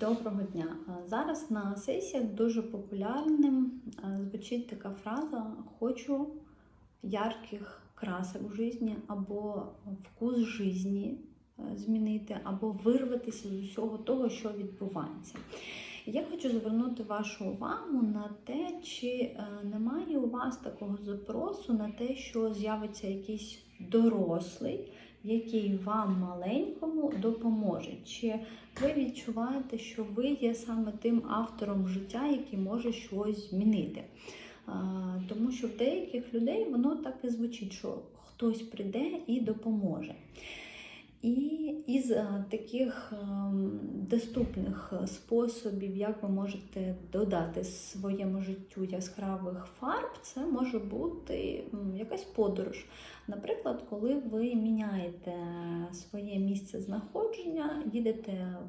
Доброго дня. Зараз на сесіях дуже популярним звучить така фраза Хочу ярких красок в житті, або вкус житті е, змінити, або вирватися з усього того, що відбувається. Я хочу звернути вашу увагу на те, чи е, немає у вас такого запросу на те, що з'явиться якийсь дорослий, який вам маленькому допоможе. Чи ви відчуваєте, що ви є саме тим автором життя, який може щось змінити? Тому що в деяких людей воно так і звучить, що хтось прийде і допоможе. І із е, таких ем, доступних е, способів, як ви можете додати своєму життю яскравих фарб, це може бути якась подорож. Наприклад, коли ви міняєте своє місце знаходження, їдете